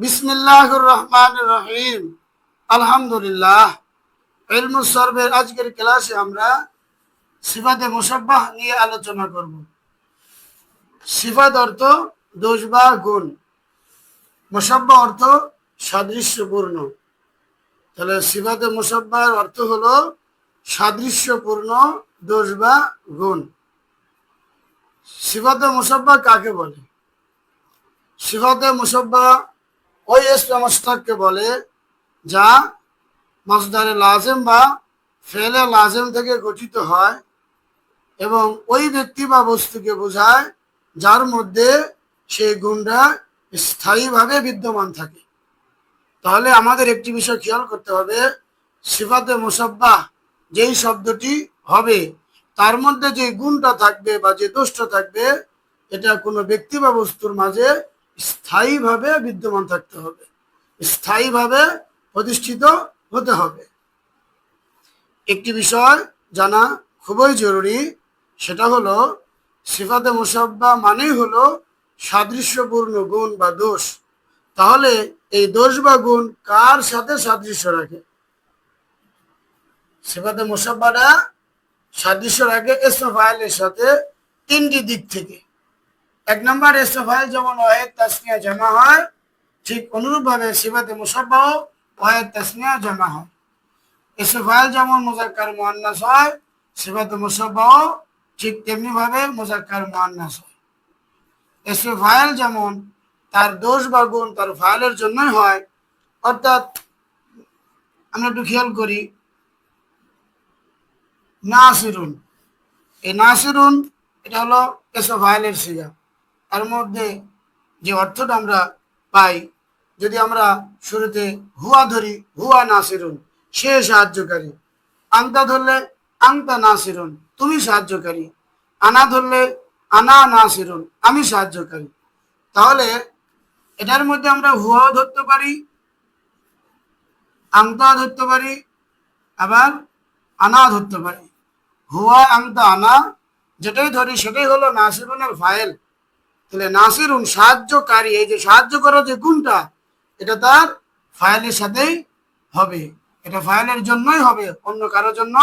বিসমিল্লাহুর রহমান রহিম। আলহামদুলিল্লাহ। ইলমুস সর্বের আজকের ক্লাসে আমরা সিফাতে মুসাব্বাহ নিয়ে আলোচনা করব। সিফাত অর্থ দোষ বা গুণ। মুসাব্বাহ অর্থ সাদৃশ্যপূর্ণ। তাহলে সিফাতে মুসাব্বাহর অর্থ হলো সাদৃশ্যপূর্ণ, দোষ বা গুণ। সিফাতে মুসাব্বাহ কাকে বলে? সিফাতে মুসাব্বা ওই ইসলামস্তাককে বলে, যা মসদারে লাজেম বা ফেলে লাজেম থেকে গঠিত হয় এবং ওই ব্যক্তি বা বস্তুকে বোঝায় যার মধ্যে সেই গুণটা স্থায়ীভাবে বিদ্যমান থাকে। তাহলে আমাদের একটি বিষয় খেয়াল করতে হবে, সিফাতে মুসাব্বা যেই শব্দটি হবে, তার মধ্যে যে গুণটা থাকবে বা যে দোষটা থাকবে, এটা কোনো ব্যক্তি বা বস্তুর মাঝে স্থায়ীভাবে বিদ্যমান থাকতে হবে। স্থায়ীভাবে প্রতিষ্ঠিত হতে হবে। একটি বিষয় জানা খুবই জরুরি, সেটা হলো, সিফাতে মুসাব্বা মানেই হলো সাদৃশ্যপূর্ণ গুণ বা দোষ। তাহলে এই দোষ বা গুণ কার সাথে সাদৃশ্য রাখে? সিফাতে মুসাব্বাটা সাদৃশ্য রাখে এসফাইলের সাথে তিনটি দিক থেকে। এক নম্বর এসফাইল যেমন ওয়াহেদ তাসনিয়া জমা হয়, ঠিক অনুরূপভাবে সিফাতে মুসাব্বাহ ওয়াহেদ তাসনিয়া জমা হয়। এসফাইল যেমন মুজাক্কার মুআন্নাস হয়, সিফাতে মুসাব্বাহ ঠিক তেমনি ভাবে মুজাক্কার মুআন্নাস হয়। এসফাইল যেমন তার দোষ বা গুণ তার ফাইলের জন্যই হয়, অর্থাৎ আমরা একটু খেয়াল করি, নাসিরুন। এই নাসিরুন, এটা হলো এসফাইলের সিগা। তার মধ্যে যে অর্থটা আমরা পাই, যদি আমরা শুরুতে হুয়া ধরি, হুয়া না নাসিরুন, সে সাহায্যকারী। আংতা ধরলে আংতা না নাসিরুন, তুমি সাহায্যকারী। আনা ধরলে আনা না নাসিরুন, আমি সাহায্যকারী। তাহলে এটার মধ্যে আমরা হুয়াও ধরতে পারি আংতা ধরতে পারি, আবার আনা ধরতে পারি। হুয়া আংতা আনা, যেটাই ধরি, সেটাই হলো না নাসিরুনের ফাইল তাহলে নাসিরুন সাহায্যকারী, এই যে সাহায্য করার যে গুণটা, এটা তার ফাইলের সাথেই হবে। এটা ফাইলের জন্যই হবে, অন্য কারোর জন্য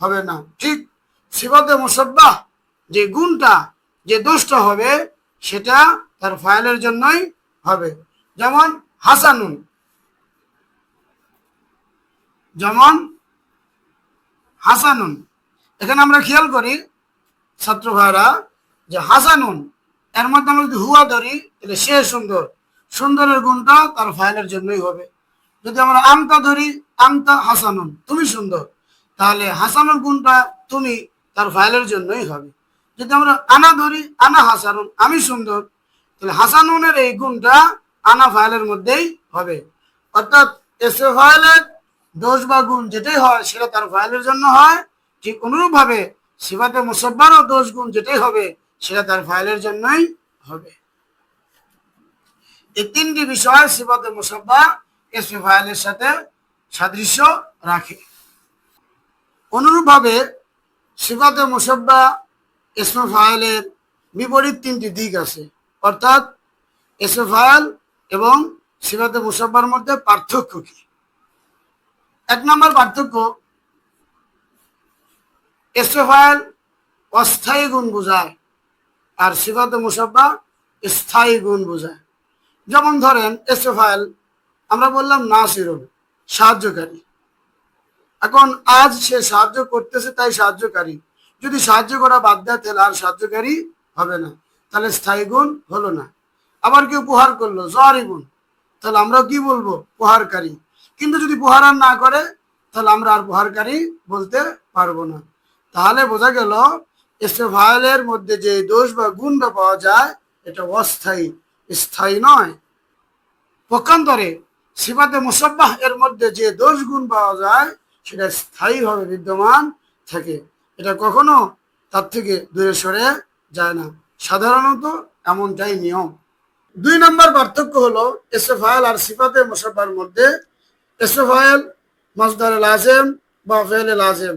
হবে না। ঠিক সিবাদে মুসব্বাহ, যে গুণটা, যে দোষটা হবে, সেটা তার ফাইলের জন্যই হবে। যেমন হাসানুন যেমন হাসানুন। এখানে আমরা খেয়াল করি, ছাত্র ভাইরা, যে হাসানুন এর মধ্যে আমরা যদি হুয়া ধরি, তাহলে সে সুন্দর। সুন্দরের গুণটা তার ফাইলের জন্যই হবে। যদি আমরা আমতা ধরি, আমতা হাসানুন, তুমি সুন্দর। তাহলে হাসানুর গুণটা তুমি তার ফাইলের জন্যই হবে। যদি আমরা আনা ধরি, আনা হাসানুন, আমি সুন্দর, তাহলে হাসানুনের এই গুণটা আনা ফাইলের মধ্যেই হবে। অর্থাৎ এসে ফাইলের দোষ বা গুণ যেটাই হয়, সেটা তার ফাইলের জন্য হয়। ঠিক অনুরূপভাবে সিফাতে মুসব্বারও দোষ গুণ যেটাই হবে সেটা তার ফাইলের জন্যই হবে। এই তিনটি বিষয় সিফাতে মুসব্বা এসপি ফাইলের সাথে সাদৃশ্য রাখে। অনুরূপভাবে সিফাতে মুসব্বা এসমে ফাইলের বিপরীত তিনটি দিক আছে। অর্থাৎ এসমে ফাইল এবং সিফাতে মুসব্বার মধ্যে পার্থক্য কি? এক নম্বর পার্থক্য এসমে ফাইল অস্থায়ী গুণ বোঝায়। আর সিফাতে মুসাব্বা স্থায়ী গুণ বোঝায় যেমন ধরেন এসেফাইল আমরা বললাম নাসিরুন সাহায্যকারী। এখন আজ সে সাহায্য করতেছে, তাই সাহায্যকারী। যদি সাহায্য করা বাদ দেয়, তাহলে আর সাহায্যকারী হবে না। তাহলে স্থায়ী গুণ হলো না। আবার কেউ উপহার করল জরি গুণ। তাহলে আমরা কি বলব? উপহারকারী। কিন্তু যদি উপহার আর না করে, তাহলে আমরা আর উপহারকারী বলতে পারব না। তাহলে বোঝা গেল ইস্তেফাইলের মধ্যে যে দোষ বা গুণটা পাওয়া যায়, এটা অস্থায়ী, স্থায়ী নয়। পক্ষান্তরে সিফাতে মুসাব্বাহ এর মধ্যে যে দোষ গুণ পাওয়া যায়, সেটা স্থায়ীভাবে বিদ্যমান থাকে। এটা কখনো তার থেকে দূরে সরে যায় না। সাধারণত এমনটাই নিয়ম। দুই নম্বর পার্থক্য হলো এসেফাইল আর সিফাতে মুসাব্বার মধ্যে এসেফাইল মাজদারে লাজেম বা ফেলে লাজেম।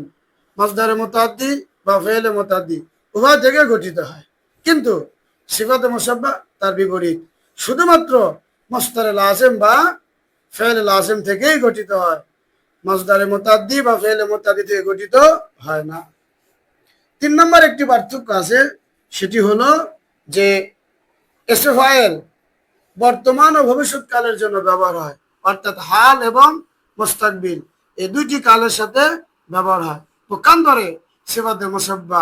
মাজদারে মোতাদ্দি বা ফেলে মোতাদ্দি, উভয় থেকে গঠিত হয়। কিন্তু সিফাতে মুসাব্বা তার বিপরীত। শুধুমাত্র মস্তারে লাজেম বা ফেল লাজেম থেকেই গঠিত হয়। মজদারে মোতাদ্দি বা ফেলে মোতাদি থেকে গঠিত হয় না। তিন নম্বর একটি পার্থক্য আছে, সেটি হলো যে এসোফাইল বর্তমান ও ভবিষ্যৎকালের জন্য ব্যবহার হয়। অর্থাৎ হাল এবং মোস্তাকবিল, এই দুইটি কালের সাথে ব্যবহার হয়। পক্ষান্তরে সেবাদে মোসাব্বা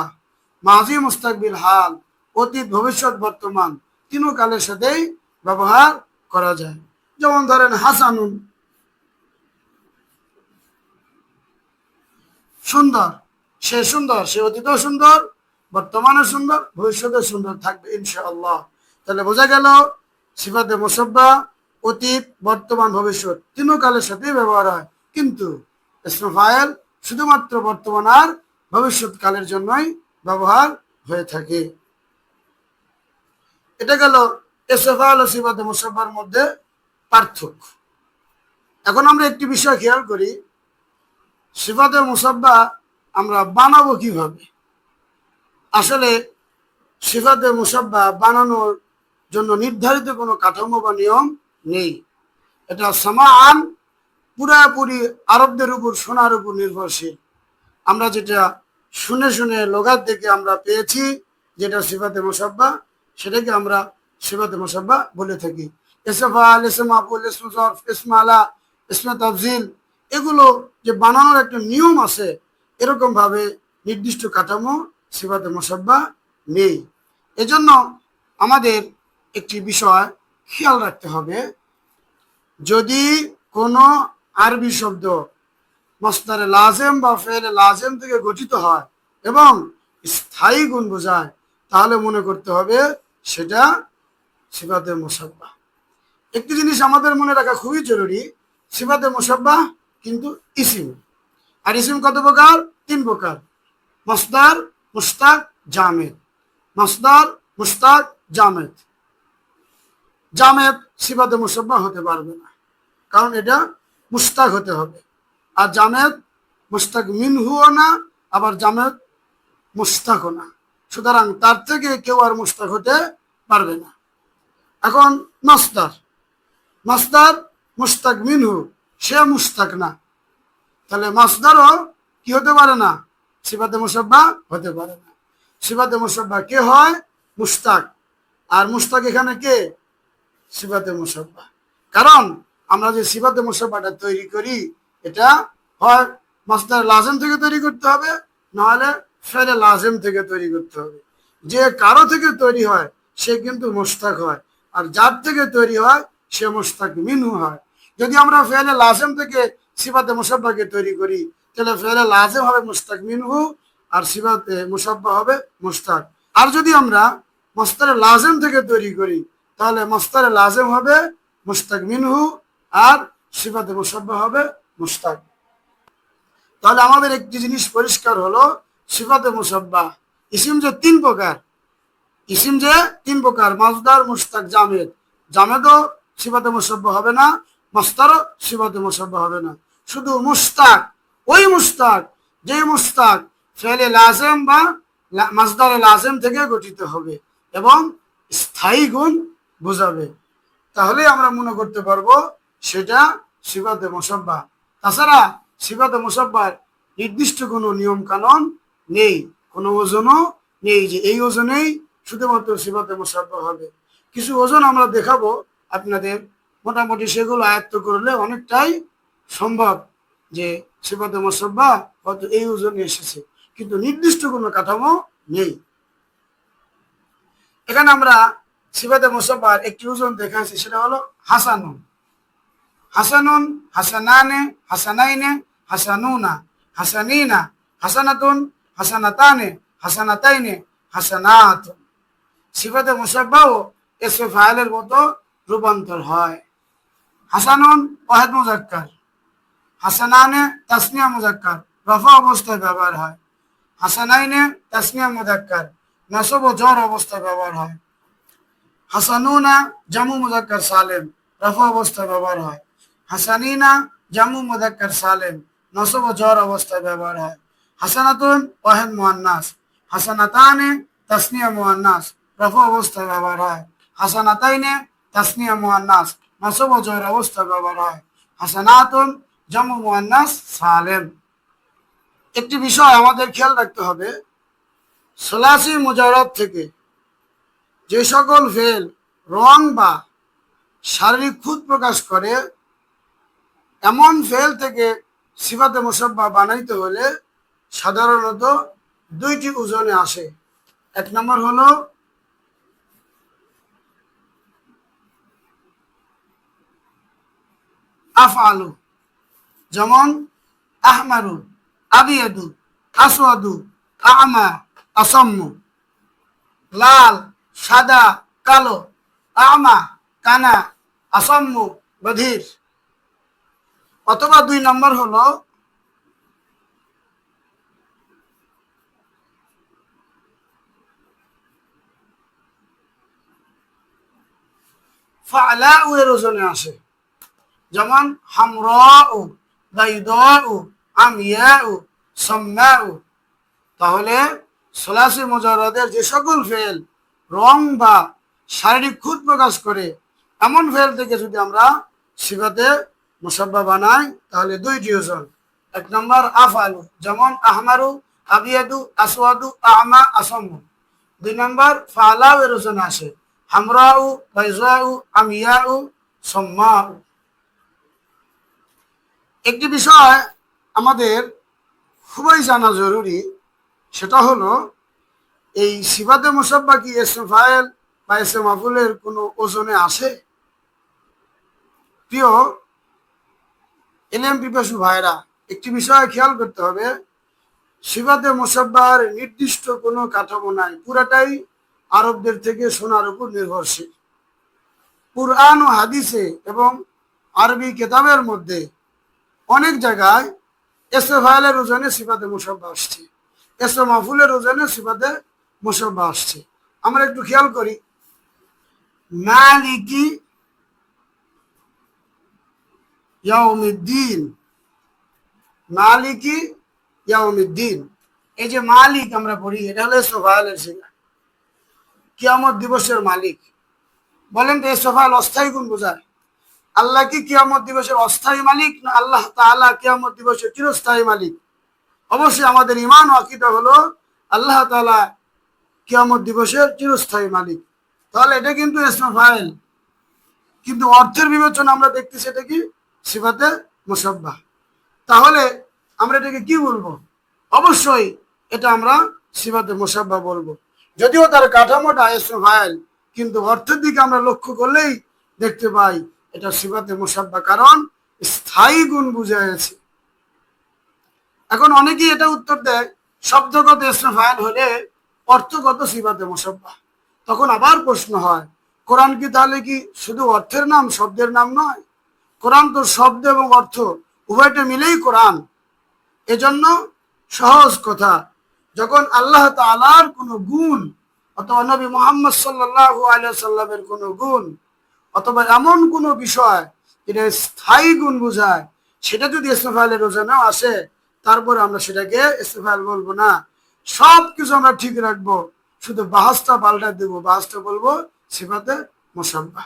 মাঝি মোস্তাকবিল হাল, অতীত, ভবিষ্যৎ, বর্তমান তিনও কালের সাথেই ব্যবহার করা যায়। যেমন ধরেন হাসানুন। সুন্দর, সে সুন্দর, সে অতীতও সুন্দর বর্তমানে সুন্দর ভবিষ্যতে সুন্দর থাকবে ইনশাআল্লাহ। তাহলে বোঝা গেল সিফাতে মোসাব্বা, অতীত, বর্তমান, ভবিষ্যৎ তিনও কালের সাথে ব্যবহার হয়। কিন্তু শুধুমাত্র বর্তমান আর ভবিষ্যৎ কালের জন্যই ব্যবহার হয়ে থাকে। এটা গেল এসফাল সিফাতে মোসাব্বার মধ্যে পার্থক্য। এখন আমরা একটি বিষয় খেয়াল করি সিফাতে মুসাব্বা আমরা বানাবো কীভাবে? আসলে সিফাতে মুসাব্বা বানানোর জন্য নির্ধারিত কোনো কাঠামো বা নিয়ম নেই। এটা সমান পুরাপুরি আরবদের উপর, সোনার উপর নির্ভরশীল। আমরা যেটা শুনে শুনে লোগার থেকে আমরা পেয়েছি, যেটা সিফাতে মোসাব্বা, সেটাকে আমরা সিফাতে মোসাব্বা বলে থাকি। এগুলো যে বানানোর একটা নিয়ম আছে, এরকম ভাবে নির্দিষ্ট কাঠামো সিফাতে মোসাব্বা নেই। এজন্য আমাদের একটি বিষয় খেয়াল রাখতে হবে, যদি কোনো আরবি শব্দ মস্তারে লাজেম বা ফেলে লাজেম থেকে গঠিত হয় এবং স্থায়ী গুণ বোঝায়, তাহলে মনে করতে হবে সেটা সিফাতে মুসাব্বা একটি জিনিস আমাদের মনে রাখা খুবই জরুরি, সিফাতে মোসাব্বা কিন্তু ইসিম। আর ইসিম কত প্রকার? তিন প্রকার। মসদার মুস্তাক জামেদ। মসদার মুস্তাক জামেদ। জামেদ সিফাতে মুসাব্বা হতে পারবে না, কারণ এটা মুস্তাক হতে হবে। আর জামেদ মুস্তাক মিনহুও না আবার জামেদ মুস্তাকও না সুতরাং তার থেকে কেউ আর মুস্তাক হতে পারবে না। এখন মাস্তার মাস্তার মুস্তাক মিনহু, সে মুস্তাক না। তাহলে মাসদারও কি হতে পারে না? সিফাতে মুসাব্বা হতে পারে না। সিফাতে মুসাব্বা কে হয়? মুস্তাক। আর মুস্তাক এখানে কে? সিফাতে মুসাব্বা। কারণ আমরা যে সিফাতে মুসাব্বাটা তৈরি করি এটা হয় মাসদার লাজেম থেকে তৈরি করতে হবে, নাহলে ফেলে লাজেম থেকে তৈরি করতে হবে। যে কারও থেকে তৈরি হয়, সে কিন্তু মুস্তাক হয়। আর যার থেকে তৈরি হয়, সে মুস্তাক মিনু হয়। যদি আমরা ফেলে লাজেম থেকে সিফাতে মুসাব্বাকে তৈরি করি, তাহলে ফেলে লাজেম হবে মুস্তাক মিনহু, আর সিফাতে মুসাব্বা হবে মুস্তাক আর যদি আমরা মস্তারে লাজেম থেকে তৈরি করি, তাহলে মস্তারে লাজেম হবে মুস্তাক মিনহু, আর সিফাতে মুসাব্বা হবে মুস্তাক। তাহলে আমাদের একটি জিনিস পরিষ্কার হলো, সিফাতে মুসাব্বা। ইসিম যে তিন প্রকার। ইসিম যে তিন প্রকার, মাজদার, মুস্তাক, জামেদ। জামেদও সিফাতে মুসাব্বা হবে না মস্তারও সিফাতে মুসাব্বা হবে না। শুধু মুস্তাক, ওই মুস্তাক, যে মুস্তাক ফেলে লাজেম বা মাজদারে লাজেম থেকে গঠিত হবে এবং স্থায়ী গুণ বোঝাবে। তাহলে আমরা মনে করতে পারব, সেটা সিফাতে মুসাব্বা। তাছাড়া সিফাতে মুসাব্বার নির্দিষ্ট কোনো নিয়ম কানুন নেই, কোনো ওজনও নেই যে এই ওজনেই শুধুমাত্র সিফাতে মুসাব্বা হবে। কিছু ওজন আমরা দেখাবো আপনাদের। মোটামুটি সেগুলো আয়ত্ত করলে অনেকটাই সম্ভব যে সিফাতে মুসাব্বা হয়তো এই ওজনে এসেছে, কিন্তু নির্দিষ্ট কোনো কাঠামো নেই। এখানে আমরা সিফাতে মুসাব্বার একটি ওজন দেখাচ্ছি সেটা হলো হাসানুন হাসানুন, হাসানানে, হাসানাইনে, হাসানুনা, হাসানিনা, হাসানাতুন, হাসানাতানে, হাসানাতাইনে হাসানাতুন সিফাতে মুসাব্বাও এসে ফাইলের মতো রূপান্তর হয়। হাসানুন ওয়াহেদ মুজাক্কার। হাসানানে তাসনিয়া মুজাক্কার, রফা অবস্থায় ব্যবহার হয়। হাসানাইনে তাসনিয়া মুজাক্কার, নাসব ও জ্বর অবস্থায় ব্যবহার হয়। হাসানুনা জামু মুজাক্কার সালেম, রফা অবস্থায় ব্যবহার হয়। হাসানিনা জামু মুজাক্কার সালেম নসব ও জ্বর অবস্থায় ব্যবহার হয়। হাসানাতুন ওয়াহেদ মুয়ান্নাস। হাসানাতানে তাসনিয়া মুয়ান্নাস রফা অবস্থায় ব্যবহার হয়। হাসানাতাইনে তাসনিয়া মুয়ান্নাস নাসব ও জয়ের অবস্থা ব্যবহার হয়। হাসানাতুন জামু মুয়ান্নাস সালেম। একটি বিষয় আমাদের খেয়াল রাখতে হবে, সোলাসি মুজারত থেকে যে সকল ফেল, রং বা শারীরিক খুদ প্রকাশ করে এমন ফেল থেকে সিফাতে মুসাব্বা বানাইতে হলে সাধারণত দুইটি ওজনে আসে। এক নম্বর হলো আফআলু, যেমন আহমারু, আবিয়াদু, আসওয়াদু, আমা, আসাম্মু। লাল, সাদা, কালো, আমা, কানা, আসাম্মু, বধির। অথবা দুই নম্বর হলো ফালাউ এর ওজনে আসে। যেমন হামরাউ, বাইদাউ, আমিয়াউ, সাম্মাউ। তাহলে সোলাসি মুজারদের যে সকল ফেল, রং বা শারীরিক খুদ প্রকাশ করে, এমন ফেল থেকে যদি আমরা সিফাতে মুসাব্বা বানাই তাহলে দুইটি ওজন। এক নম্বর আফালু যেমন আহমারু, আবিয়াদু, আসওয়াদু, আমা, আসাম্মু। দুই নম্বর ফালাউ এর ওজন আসে। হামরাউ, বাইজাউ, আমিয়াউ, সম্মাউ। একটি বিষয় আমাদের খুবই জানা জরুরি, সেটা হলো, এই সিবাতে মুসাব্বা কি এস এম ফাইল বা এস এম আফুলের কোনো ওজনে আসে? প্রিয় এলএম পিপাসু ভাইরা, একটি বিষয় খেয়াল করতে হবে। সিবাতে মুসাব্বার নির্দিষ্ট কোনো কাঠামো নাই, পুরাটাই আরবদের থেকে সোনার উপর নির্ভরশীল। কুরআন ও হাদিসে এবং আরবি কেতাবের মধ্যে অনেক জায়গায় এসে ফাইলের ওজনে সিফাতে মুসাব্বা আসছে। এসে মাহফুলের ওজনে সিফাতে মুসাব্বা আসছে। আমরা একটু খেয়াল করি। মালিকি ইয়াউমিদ্দিন। মালিকি ইয়াউমিদ্দিন। এই যে মালিক আমরা পড়ি, এটা দিবসের মালিক। বলেন তো অস্থায়ী গুণ বোঝায়? আল্লাহ কি কিয়ামত দিবসের অস্থায়ী মালিক না আল্লাহ দিবসের চিরস্থায়ী মালিক? অবশ্যই আমাদের ইমান ও হলো আল্লাহ তাআলা কিয়ামত দিবসের চিরস্থায়ী মালিক। তাহলে এটা কিন্তু কিন্তু অর্থের বিবেচনা আমরা দেখতেছি এটা কি? সিফাতে মুসাব্বা তাহলে আমরা এটাকে কি বলব? অবশ্যই এটা আমরা সিফাতে মুসাব্বা বলব। যদিও তার কাঠামোটা ইসমা ফাইল কিন্তু অর্থের দিকে আমরা লক্ষ্য করলেই দেখতে পাই এটা সিফাতে মুসাব্বা কারণ স্থায়ী গুণ বুঝা গেছে। এখন অনেকেই এটা উত্তর দেয়, শব্দগত ফাইল হলে অর্থগত সিফাতে মুসাব্বা তখন আবার প্রশ্ন হয়, কোরআন কি তাহলে কি শুধু অর্থের নাম, শব্দের নাম নয়? কোরআন তো শব্দ এবং অর্থ, উভয়টা মিলেই কোরআন। এজন্য সহজ কথা, যখন আল্লাহ তালার কোনো গুণ, অথবা নবী মোহাম্মদ সাল্লাহ আলিয়া সাল্লামের কোনো গুণ, অথবা এমন কোনো বিষয় যেটা স্থায়ী গুণ বোঝায়, সেটা যদি ইস্তেফাইলের রোজানাও আসে, তারপরে আমরা সেটাকে ইস্তেফাইল বলব না। সব কিছু আমরা ঠিক রাখব, শুধু বাহাসটা পাল্টা দেবো, বাহাসটা বলব সিফাতে মোসাম্বা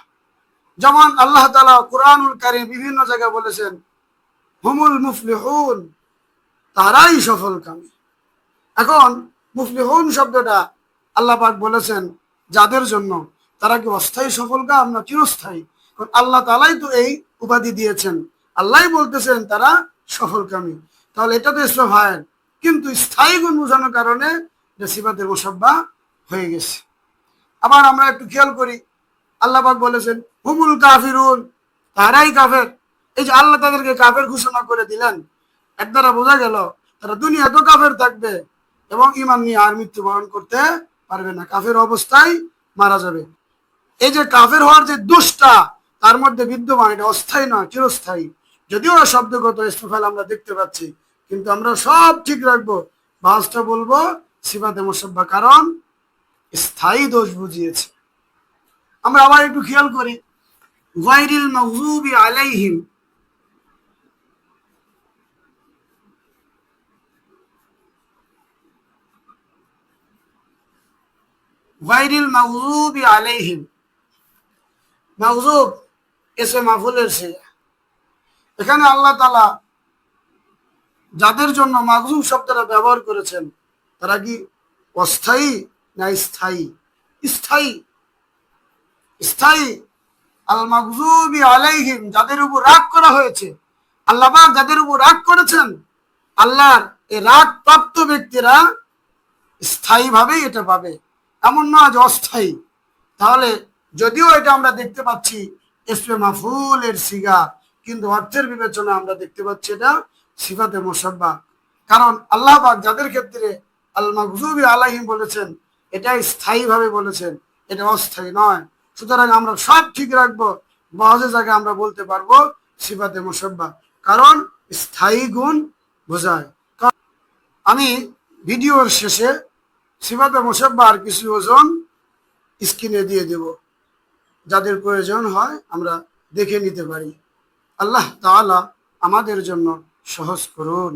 যেমন আল্লাহ তালা কোরআনুল কারিম বিভিন্ন জায়গায় বলেছেন, হুমুল মুফলিহুন তারাই সফল কামী এখন মুফলিহুন শব্দটা আল্লাহ পাক বলেছেন যাদের জন্য? তারা কি অস্থায়ী সফল কাম না চিরস্থায়ী? আল্লাহ তালাই তো এই উপাধি দিয়েছেন। আল্লাহ বলতেছেন তারা সফল কামী তাহলে এটা তো ইসলাম কিন্তু স্থায়ী গুণ বোঝানোর কারণে সিফাতের মোসাব্বা হয়ে গেছে। আবার আমরা একটু খেয়াল করি। আল্লাহপাক বলেছেন হুমুল কাফিরুন, তারাই কাফের। এই যে আল্লাহ তাদেরকে কাফের ঘোষণা করে দিলেন এর দ্বারা বোঝা গেল, তারা দুনিয়া তো কাফের থাকবে এবং ইমান নিয়ে আর মৃত্যুবরণ করতে পারবে না। কাফের অবস্থায় মারা যাবে। এই যে কাফের হওয়ার যে দোষটা, তার মধ্যে বিদ্যমান, এটা অস্থায়ী নয়, চিরস্থায়ী। যদিও শব্দগত ইস্তফাল আমরা দেখতে পাচ্ছি, কিন্তু আমরা সব ঠিক রাখব। বাসটা বলব, সিফাতে মোসাব্বা, কারণ স্থায়ী দোষ বুঝিয়েছে। আমরা আবার একটু খেয়াল করি গায়রিল মাগযুবি আলাইহিম। গায়রিল মাগযুবি আলাইহিম। মাগযুব, এসে মাহফুলের সিগা এখানে আল্লাহ তালা যাদের জন্য মাগজুব শব্দটা ব্যবহার করেছেন, তারা কি অস্থায়ী না স্থায়ী? স্থায়ী। স্থায়ী। আল মাগজুবি আলাইহিম, যাদের উপর রাগ করা হয়েছে। আল্লাহ যাদের উপর রাগ করেছেন, আল্লাহর এই রাগ প্রাপ্ত ব্যক্তিরা স্থায়ীভাবেই এটা পাবে। এমন না যে অস্থায়ী। তাহলে যদিও এটা আমরা দেখতে পাচ্ছি এসপে মাফুলের সিগা, কিন্তু অর্থের বিবেচনা আমরা দেখতে পাচ্ছি এটা সিফাতে মোসাব্বা কারণ আল্লাহ যাদের ক্ষেত্রে আল মাকজুবি আলাহিম বলেছেন এটা স্থায়ীভাবে বলেছেন, এটা অস্থায়ী নয়। সুতরাং আমরা সব ঠিক রাখব মহাজে জায়গায় আমরা বলতে পারব সিফাতে মোসাব্বা। কারণ স্থায়ী গুণ বোঝায়। আমি ভিডিওর শেষে সিফাতে মোসব্বা আর কিছু ওজন স্ক্রিনে দিয়ে দেব। যাদের প্রয়োজন হয় আমরা দেখে নিতে পারি। আল্লাহ তাআলা আমাদের জন্য সহজ করুন।